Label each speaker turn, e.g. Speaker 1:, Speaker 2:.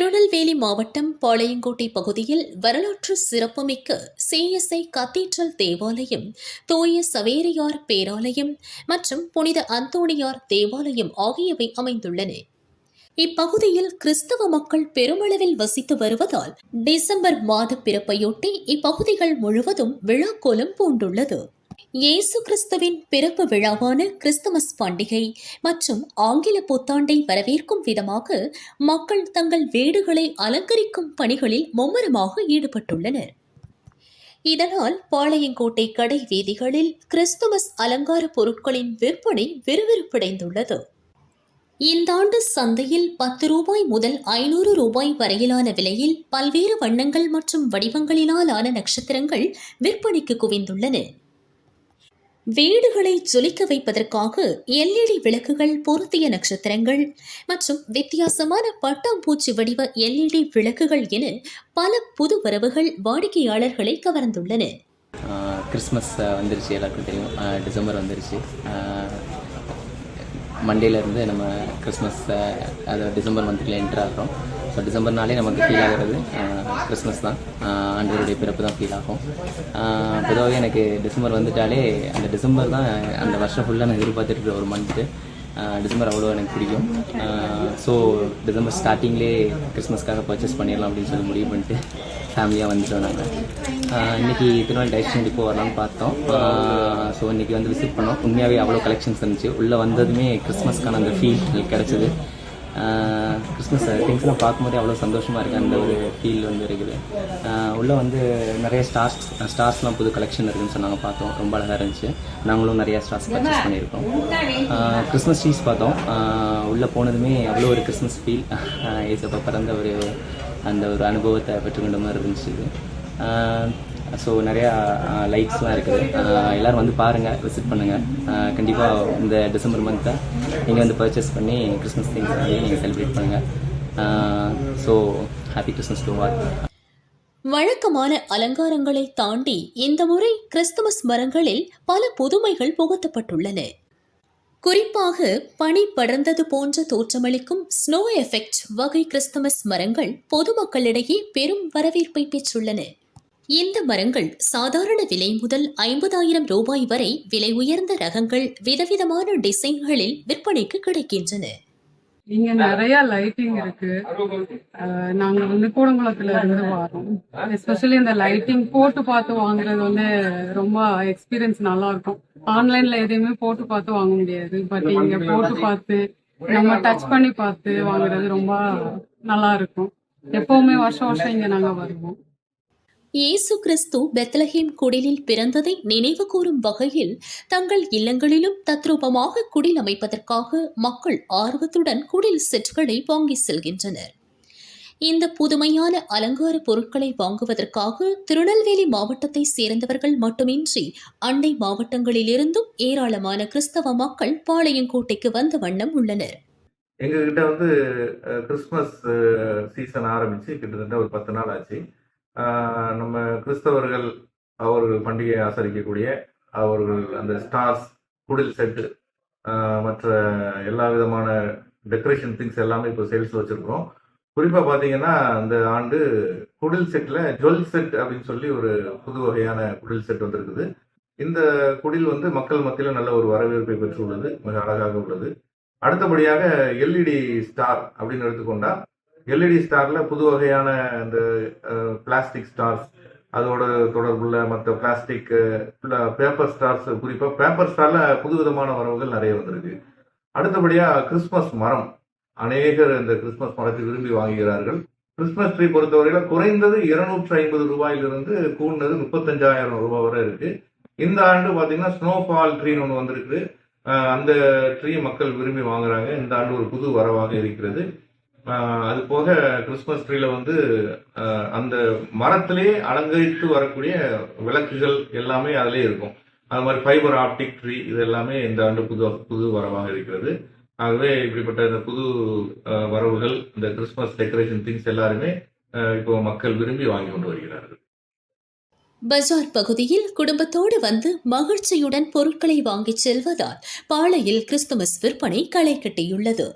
Speaker 1: திருநெல்வேலி மாவட்டம் பாளையங்கோட்டை பகுதியில் வரலாற்று சிறப்புமிக்க சிஎஸ்ஐ கத்தீட்ரல் தேவாலயம் தூய சவேரியார் பேராலயம் மற்றும் புனித அந்தோணியார் தேவாலயம் ஆகியவை அமைந்துள்ளன இப்பகுதியில் கிறிஸ்தவ மக்கள் பெருமளவில் வசித்து வருவதால் டிசம்பர் மாத பிறப்பையொட்டி இப்பகுதிகள் முழுவதும் விழாக்கோலம் பூண்டுள்ளது இயேசு கிறிஸ்துவின் பிறப்பு விழாவான கிறிஸ்துமஸ் பண்டிகை மற்றும் ஆங்கில புத்தாண்டை வரவேற்கும் விதமாக மக்கள் தங்கள் வீடுகளை அலங்கரிக்கும் பணிகளில் மும்முரமாக ஈடுபட்டுள்ளனர் இதனால் பாளையங்கோட்டை கடை வீதிகளில் கிறிஸ்துமஸ் அலங்கார பொருட்களின் விற்பனை விறுவிறுப்படைந்துள்ளது இந்த ஆண்டு சந்தையில் பத்து ரூபாய் முதல் ஐநூறு ரூபாய் வரையிலான விலையில் பல்வேறு வண்ணங்கள் மற்றும் வடிவங்களினாலான நட்சத்திரங்கள் விற்பனைக்கு குவிந்துள்ளன வீடுகளை ஜொலிக்க வைப்பதற்காக எல்இடி விளக்குகள் பொருத்திய நட்சத்திரங்கள் மற்றும் வித்தியாசமான பட்டாம்பூச்சி வடிவ எல்இடி விளக்குகள் என பல புது வரவுகள் வாடிக்கையாளர்களை கவர்ந்துள்ளன
Speaker 2: கிறிஸ்மஸ் வந்துருச்சு எல்லாருக்கும் தெரியும் டிசம்பர் வந்துருச்சு மண்டேலேருந்து நம்ம கிறிஸ்மஸ் அதை டிசம்பர் மந்த்ல என்ட்ராகிறோம் இப்போ டிசம்பர்னாலே நமக்கு ஃபீல் ஆகிறது கிறிஸ்மஸ் தான் ஆண்டவருடைய பிறப்பு தான் ஃபீல் ஆகும் பொதுவாகவே எனக்கு டிசம்பர் வந்துட்டாலே அந்த டிசம்பர் தான் அந்த வருஷம் ஃபுல்லாக நான் எதிர்பார்த்துட்டு இருக்கிற ஒரு மந்த்து டிசம்பர் அவ்வளோ எனக்கு பிடிக்கும் ஸோ டிசம்பர் ஸ்டார்டிங்லேயே கிறிஸ்மஸ்க்காக பர்ச்சேஸ் பண்ணிடலாம் அப்படின்னு சொல்லி முடிவு பண்ணிட்டு ஃபேமிலியாக வந்துட்டோம் நாங்கள் இன்றைக்கி திருநாள் டைரக்ஷன் டிப்போ வரலாம்னு பார்த்தோம் ஸோ இன்றைக்கி வந்து விசிட் பண்ணோம் உண்மையாகவே அவ்வளோ கலெக்ஷன்ஸ் இருந்துச்சு உள்ளே வந்ததுமே கிறிஸ்மஸ்க்கான அந்த ஃபீல் கிடச்சிது கிறிஸ்மஸ் திங்ஸ்லாம் பார்க்கும்போதே அவ்வளோ சந்தோஷமாக இருக்குது அந்த ஒரு ஃபீல் வந்து இருக்குது உள்ளே வந்து நிறைய ஸ்டார்ஸ் ஸ்டார்ஸ்லாம் புது கலெக்ஷன் இருக்குதுன்னு சொன்னாங்க பார்த்தோம் ரொம்ப அழகாக இருந்துச்சு நாங்களும் நிறையா ஸ்டார்ஸ் பர்ச்சேஸ் பண்ணியிருக்கோம் கிறிஸ்மஸ் ட்ரீஸ் பார்த்தோம் உள்ளே போனதுமே அவ்வளோ ஒரு கிறிஸ்மஸ் ஃபீல் ஏசப்பா பிறந்த ஒரு அந்த ஒரு அனுபவத்தை பெற்றுக்கொண்ட மாதிரி இருந்துச்சு ஸோ நிறையா லைக்ஸ்லாம் இருக்குது எல்லோரும் வந்து பாருங்கள் விசிட் பண்ணுங்கள் கண்டிப்பாக இந்த டிசம்பர் மந்த்தை நீங்கள் வந்து பர்ச்சேஸ் பண்ணி கிறிஸ்மஸ் திங்ஸ் வந்து நீங்கள் செலிப்ரேட் பண்ணுங்கள் so happy Christmas to what
Speaker 1: வழக்கமான அலங்காரங்களை தாண்டி இந்த முறை கிறிஸ்துமஸ் மரங்களில் பல புதுமைகள் புகுத்தப்பட்டுள்ளன குறிப்பாக பனி படர்ந்தது போன்ற தோற்றமளிக்கும் ஸ்னோ எஃபெக்ட் வகை கிறிஸ்துமஸ் மரங்கள் பொதுமக்களிடையே பெரும் வரவேற்பை பெற்றுள்ளன இந்த மரங்கள் சாதாரண விலை முதல் ஐம்பதாயிரம் ரூபாய் வரை விலை உயர்ந்த ரகங்கள் விதவிதமான டிசைன்களில் விற்பனைக்கு கிடைக்கின்றன
Speaker 3: இங்க நிறைய லைட்டிங் இருக்கு நாங்க வந்து கூடங்குளத்துல இருந்து வரோம் எஸ்பெஷலி இந்த லைட்டிங் போட்டு பார்த்து வாங்குறது வந்து ரொம்ப எக்ஸ்பீரியன்ஸ் நல்லா இருக்கும் ஆன்லைன்ல எதையுமே போட்டு பார்த்து வாங்க முடியாது பட் இங்க போட்டு பார்த்து நம்ம டச் பண்ணி பார்த்து வாங்குறது ரொம்ப நல்லா இருக்கும் எப்பவுமே வருஷம் வருஷம் இங்க நாங்க வருவோம்
Speaker 1: இயேசு கிறிஸ்து பெத்லஹேம் குடிலில் பிறந்ததை நினைவு கூறும் வகையில் தங்கள் இல்லங்களிலும் தத்ரூபமாக குடில் அமைப்பதற்காக மக்கள் ஆர்வத்துடன் குடில் செட்களை வாங்கி செல்கின்றனர் இந்த புதுமையான அலங்கார பொருட்களை வாங்குவதற்காக திருநெல்வேலி மாவட்டத்தை சேர்ந்தவர்கள் மட்டுமின்றி அண்டை மாவட்டங்களிலிருந்தும் ஏராளமான கிறிஸ்தவ மக்கள் பாளையங்கோட்டைக்கு வந்த வண்ணம் உள்ளனர்
Speaker 4: எங்ககிட்ட வந்து கிறிஸ்மஸ் சீசன் ஆரம்பிச்சு கிட்டத்தட்ட ஒரு பத்து நாள் ஆச்சு நம்ம கிறிஸ்தவர்கள் அவர்கள் பண்டிகையை ஆசரிக்கக்கூடிய அவர்கள் அந்த ஸ்டார்ஸ் குடில் செட்டு மற்ற எல்லா விதமான டெக்கரேஷன் திங்ஸ் எல்லாமே இப்போ சேல்ஸ் வச்சுருக்கோம் குறிப்பாக பார்த்தீங்கன்னா அந்த ஆண்டு குடில் செட்டில் ஜுவல் செட் அப்படின்னு சொல்லி ஒரு புது வகையான குடில் செட் வந்திருக்குது இந்த குடில் வந்து மக்கள் மத்தியில் நல்ல ஒரு வரவேற்பை பெற்று உள்ளது மிக அழகாக உள்ளது அடுத்தபடியாக எல்இடி ஸ்டார் அப்படின்னு எடுத்துக்கொண்டால் எல்இடி ஸ்டாரில் புது வகையான அந்த பிளாஸ்டிக் ஸ்டார்ஸ் அதோட தொடர்புள்ள மற்ற பிளாஸ்டிக் பேப்பர் ஸ்டார்ஸ் குறிப்பாக பேப்பர் ஸ்டாரில் புது விதமான வரவுகள் நிறைய வந்திருக்கு அடுத்தபடியாக கிறிஸ்மஸ் மரம் அநேகர் இந்த கிறிஸ்மஸ் மரத்தை விரும்பி வாங்குகிறார்கள் கிறிஸ்மஸ் ட்ரீ பொறுத்தவரையில் குறைந்தது இருநூற்றி ஐம்பது ரூபாயிலிருந்து கூடினது முப்பத்தஞ்சாயிரம் ரூபாய் வரை இருக்குது இந்த ஆண்டு பார்த்தீங்கன்னா ஸ்னோஃபால் ட்ரீன்னு ஒன்று வந்திருக்கு அந்த ட்ரீ மக்கள் விரும்பி வாங்குறாங்க இந்த ஆண்டு ஒரு புது வரவாக இருக்கிறது அது போக கிறிஸ்மஸ் ட்ரீல வந்து அந்த மரத்திலே அலங்கரித்து வரக்கூடிய விளக்குகள் எல்லாமே அதிலே இருக்கும் அது மாதிரி ஃபைபர் ஆப்டிக் ட்ரீ இது எல்லாமே இந்த ஆண்டு புது புது வரவாக இருக்கிறது ஆகவே இப்படிப்பட்ட இந்த புது வரவுகள் இந்த கிறிஸ்மஸ் டெக்கரேஷன் திங்ஸ் எல்லாருமே இப்போ மக்கள் விரும்பி வாங்கி கொண்டு வருகிறார்கள்
Speaker 1: பசார் பகுதியில் குடும்பத்தோடு வந்து மகிழ்ச்சியுடன் பொருட்களை வாங்கிச் செல்வதால் பாளையில் கிறிஸ்துமஸ் விற்பனை களை கட்டியுள்ளது